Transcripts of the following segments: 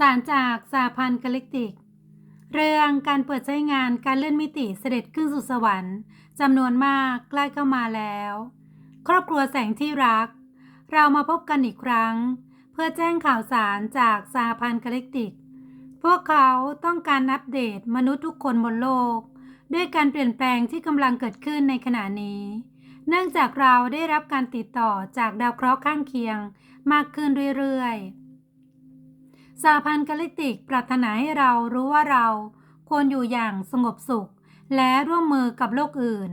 สารจากสาพันธ์กาล็กติก เรื่องการเปิดใช้งานการเลื่อนมิติเสด็จขึ้นสู่สวรรค์จำนวนมากใกล้เข้ามาแล้ว ครอบครัวแสงที่รัก เรามาพบกันอีกครั้ง เพื่อแจ้งข่าวสารจากสาพันธ์กาล็กติก พวกเขาต้องการอัปเดตมนุษย์ทุกคนบนโลก ด้วยการเปลี่ยนแปลงที่กำลังเกิดขึ้นในขณะนี้ เนื่องจากเราได้รับการติดต่อจากดาวเคราะห์ข้างเคียงมากขึ้นเรื่อยๆ สาพันธ์กาล็กติกปรารถนาให้เรารู้ว่าเราควรอยู่อย่างสงบสุข และร่วมมือกับโลกอื่น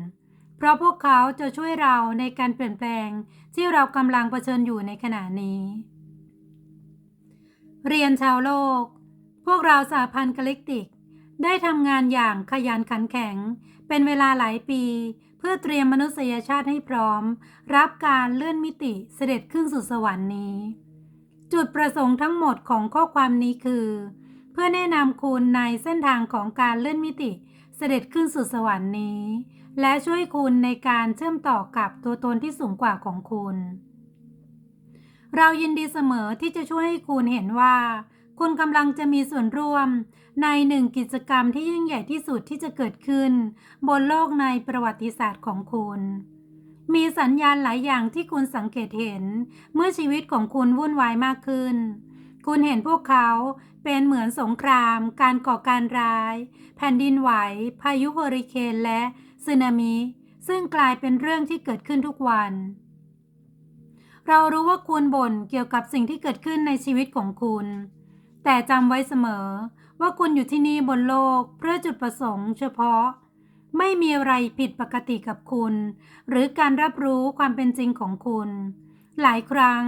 เพราะพวกเขาจะช่วยเราในการเปลี่ยนแปลงที่เรากำลังเผชิญอยู่ในขณะนี้ เรียนชาวโลก พวกเราสาพันธ์กาล็กติก ได้ทำงานอย่างขยันขันแข็ง เป็นเวลาหลายปี เพื่อเตรียมมนุษยชาติให้พร้อม รับการเลื่อนมิติเสด็จขึ้นสู่สวรรค์นี้ จุดประสงค์ทั้งหมดของข้อความนี้คือ เพื่อแนะนำคุณในเส้นทางของการเลื่อนมิติเสด็จขึ้นสู่สวรรค์นี้ และช่วยคุณในการเชื่อมต่อกับตัวตนที่สูงกว่าของคุณ เรายินดีเสมอที่จะช่วยให้คุณเห็นว่า คุณกำลังจะมีส่วนร่วม ในหนึ่งกิจกรรมที่ยิ่งใหญ่ที่สุดที่จะเกิดขึ้น บนโลกในประวัติศาสตร์ของคุณ มีสัญญาณหลายอย่างที่คุณสังเกตเห็น เมื่อชีวิตของคุณวุ่นวายมากขึ้น คุณเห็นพวกเขาเป็นเหมือนสงคราม การก่อการร้าย แผ่นดินไหว พายุเฮอริเคนและสึนามิ ซึ่งกลายเป็นเรื่องที่เกิดขึ้นทุกวัน เรารู้ว่าคุณบ่นเกี่ยวกับสิ่งที่เกิดขึ้นในชีวิตของคุณ แต่จำไว้เสมอว่าคุณอยู่ที่นี่บนโลกเพื่อจุดประสงค์เฉพาะ ไม่มีอะไรผิดปกติกับคุณ หรือการรับรู้ความเป็นจริงของคุณ หลายครั้ง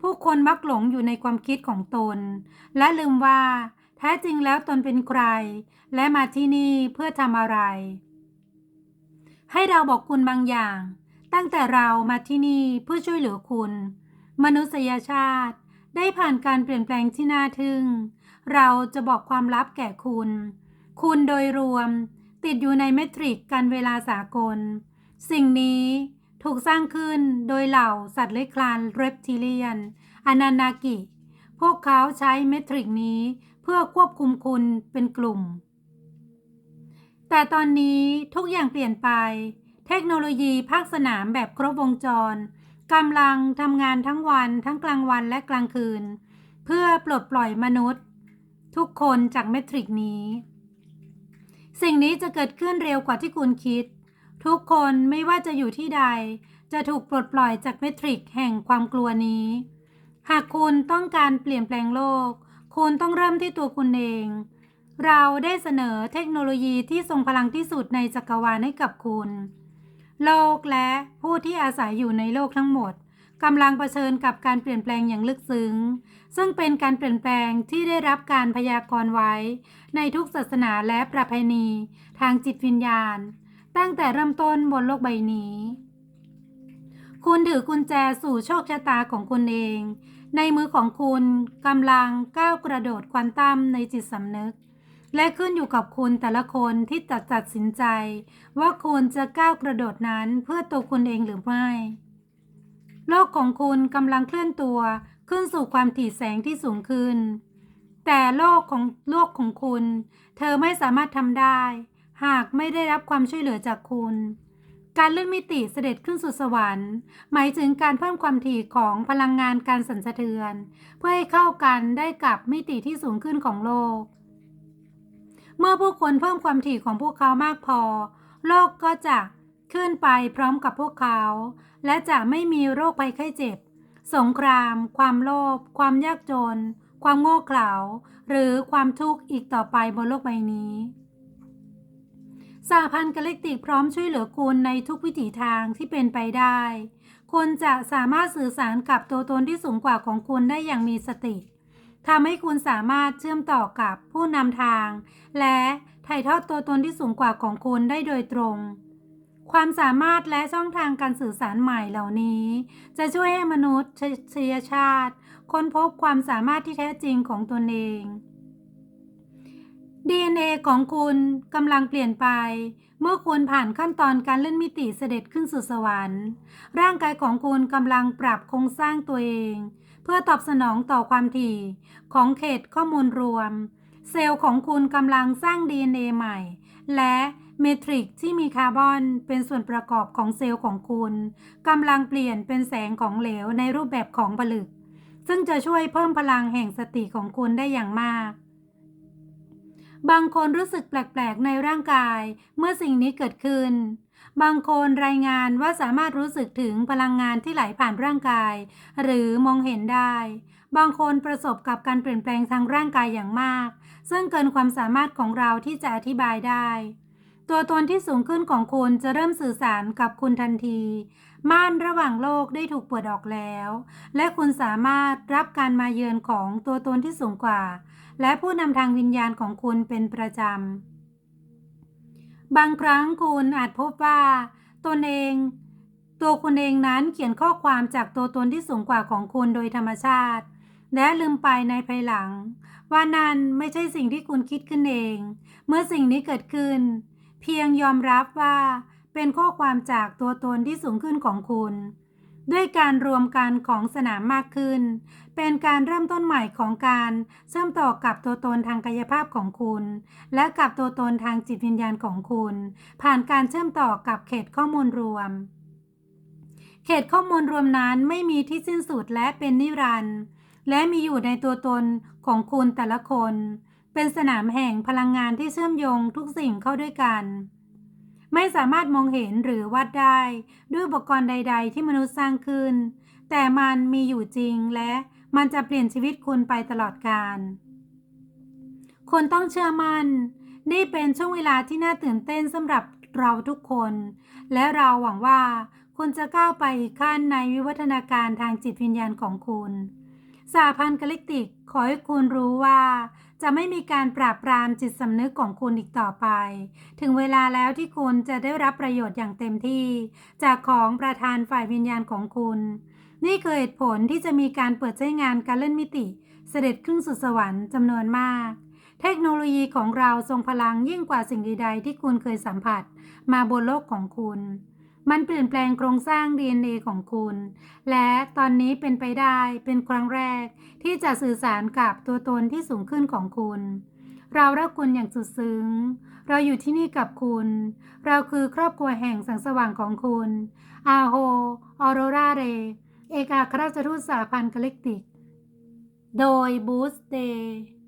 ผู้คนมักหลงอยู่ในความคิดของตน และลืมว่า แท้จริงแล้วตนเป็นใคร และมาที่นี่เพื่อทำอะไร ให้เราบอกคุณบางอย่าง ตั้งแต่เรามาที่นี่เพื่อช่วยเหลือคุณ มนุษยชาติ ได้ผ่านการเปลี่ยนแปลงที่น่าทึ่ง เราจะบอกความลับแก่คุณ คุณโดยรวม ติดอยู่ในเมตริกการเวลาสากล สิ่งนี้ถูกสร้างขึ้นโดยเหล่าสัตว์เลื้อยคลานเรปทิเลียนอนานากิ พวกเขาใช้เมตริกนี้เพื่อควบคุมคุณเป็นกลุ่ม แต่ตอนนี้ทุกอย่างเปลี่ยนไป เทคโนโลยีภาคสนามแบบครบวงจรกำลังทำงานทั้งวันทั้งกลางวันและกลางคืน เพื่อปลดปล่อยมนุษย์ ทุกคนจากเมตริกนี้ สิ่งนี้จะเกิดขึ้นเร็วกว่าที่คุณคิด ทุกคนไม่ว่าจะอยู่ที่ใด จะถูกปลดปล่อยจากเมตริกแห่งความกลัวนี้ หากคุณต้องการเปลี่ยนแปลงโลก คุณต้องเริ่มที่ตัวคุณเอง เราได้เสนอเทคโนโลยีที่ทรงพลังที่สุดในจักรวาลให้กับคุณ โลกและผู้ที่อาศัยอยู่ในโลกทั้งหมด กำลังเผชิญกับการเปลี่ยนแปลงอย่างลึกซึ้ง ซึ่งเป็นการเปลี่ยนแปลงที่ได้รับการพยากรณ์ไว้ ในทุกศาสนาและประเพณี ทางจิตวิญญาณ ตั้งแต่เริ่มต้นบนโลกใบนี้ คุณถือกุญแจสู่โชคชะตาของคุณเอง ในมือของคุณกำลังก้าวกระโดดควอนตัมในจิตสำนึก และขึ้นอยู่กับคุณแต่ละคนที่ตัดตัดสินใจ ว่าคุณจะก้าวกระโดดนั้นเพื่อตัวคุณเองหรือไม่ โลกของคุณกำลังเคลื่อนตัว ขึ้นสู่ความถี่แสงที่สูงขึ้น แต่โลกของโลกของคุณ เธอไม่สามารถทำได้ หากไม่ได้รับความช่วยเหลือจากคุณ การเลื่อนมิติเสด็จขึ้นสู่สวรรค์ หมายถึงการเพิ่มความถี่ของพลังงานการสั่นสะเทือน เพื่อให้เข้ากันได้กับมิติที่สูงขึ้นของโลก เมื่อผู้คนเพิ่มความถี่ของพวกเขามากพอ โลกก็จะ ขึ้นไปพร้อมกับพวกเขา และจะไม่มีโรคภัยไข้เจ็บ สงคราม ความโลภความยากจน ความโง่เขลาหรือความทุกข์อีกต่อไปบนโลกใบนี้สหพันธ์กาแล็กติกพร้อมช่วยเหลือคุณในทุกวิถีทางที่เป็นไปได้ คุณจะสามารถสื่อสารกับตัวตนที่สูงกว่าของคุณได้อย่างมีสติทำให้คุณสามารถเชื่อมต่อกับผู้นำทาง และถ่ายทอดตัวตนที่สูงกว่าของคุณได้โดยตรง ความสามารถและช่องทางการสื่อสารใหม่เหล่านี้ จะช่วยให้มนุษยชาติ ค้นพบความสามารถที่แท้จริงของตนเอง DNA ของคุณกำลังเปลี่ยนไป เมื่อคุณผ่านขั้นตอนการเลื่อนมิติเสด็จขึ้นสู่สวรรค์ ร่างกายของคุณกำลังปรับโครงสร้างตัวเอง เพื่อตอบสนองต่อความถี่ของเขตข้อมูลรวม เซลล์ของคุณกำลังสร้าง DNA ใหม่ และ เมทริกที่มีคาร์บอนเป็นส่วนประกอบของเซลล์ของคุณกำลังเปลี่ยนเป็นแสงของเหลวในรูปแบบของผลึก ซึ่งจะช่วยเพิ่มพลังแห่งสติของคุณได้อย่างมากบางคนรู้สึกแปลกๆ ในร่างกายเมื่อสิ่งนี้เกิดขึ้น บางคนรายงานว่าสามารถรู้สึกถึงพลังงานที่ไหลผ่านร่างกาย หรือมองเห็นได้ บางคนประสบกับการเปลี่ยนแปลงทางร่างกายอย่างมาก ซึ่งเกินความสามารถของเราที่จะอธิบายได้ ตัวตนที่สูงขึ้นของคุณจะเริ่มสื่อสารกับคุณทันที ม่านระหว่างโลกได้ถูกเปิดออกแล้ว และคุณสามารถรับการมาเยือนของตัวตนที่สูงกว่า และผู้นำทางวิญญาณของคุณเป็นประจำ บางครั้งคุณอาจพบว่า ตนเอง ตัวคุณเองนั้นเขียนข้อความจากตัวตนที่สูงกว่าของคุณโดยธรรมชาติ และลืมไปในภายหลัง ว่านั่นไม่ใช่สิ่งที่คุณคิดขึ้นเอง เมื่อสิ่งนี้เกิดขึ้น เพียงยอมรับว่าเป็นข้อความจากตัวตนที่สูงขึ้นของคุณ ด้วยการรวมกันของสนามมากขึ้น เป็นการเริ่มต้นใหม่ของการเชื่อมต่อกับตัวตนทางกายภาพของคุณ และกับตัวตนทางจิตวิญญาณของคุณ ผ่านการเชื่อมต่อกับเขตข้อมูลรวม เขตข้อมูลรวมนั้นไม่มีที่สิ้นสุดและเป็นนิรันดร์และมีอยู่ในตัวตนของคุณแต่ละคน เป็นสนามแห่งพลังงานที่เชื่อมโยงทุกสิ่งเข้าด้วยกัน ไม่สามารถมองเห็นหรือวัดได้ด้วยอุปกรณ์ใด ๆ ที่มนุษย์สร้างขึ้น แต่มันมีอยู่จริงและมันจะเปลี่ยนชีวิตคุณไปตลอดกาลคุณต้องเชื่อมัน่น นี่เป็นช่วงเวลาที่น่าตื่นเต้นสำหรับเราทุกคน และเราหวังว่าคุณจะก้าวไปอีกขั้นในวิวัฒนาการทางจิตวิญญาณของคุณสาพันธ์กาลิกติกขอให้คุณรู้ว่า จะไม่มีการปราบปรามจิตสำนึกของคุณอีกต่อไป ถึงเวลาแล้วที่คุณจะได้รับประโยชน์อย่างเต็มที่ จากของประธานฝ่ายวิญญาณของคุณ นี่คือเหตุผลที่จะมีการเปิดใช้งานการเล่นมิติ เสด็จขึ้นสู่สวรรค์จำนวนมาก เทคโนโลยีของเราทรงพลังยิ่งกว่าสิ่งใดๆที่คุณเคยสัมผัส มาบนโลกของคุณ มันเปลี่ยนแปลงโครงสร้าง DNA ของคุณ และตอนนี้เป็นไปได้เป็นครั้งแรก ที่จะสื่อสารกับตัวตนที่สูงขึ้นของคุณ เรารักคุณอย่างสุดซึ้ง เราอยู่ที่นี่กับคุณ เราคือครอบครัวแห่งแสงสว่างของคุณ อาโฮ ออโรราเร เอกอัครราชทูตสหพันธ์กาแล็กติก โดยบูสเดย์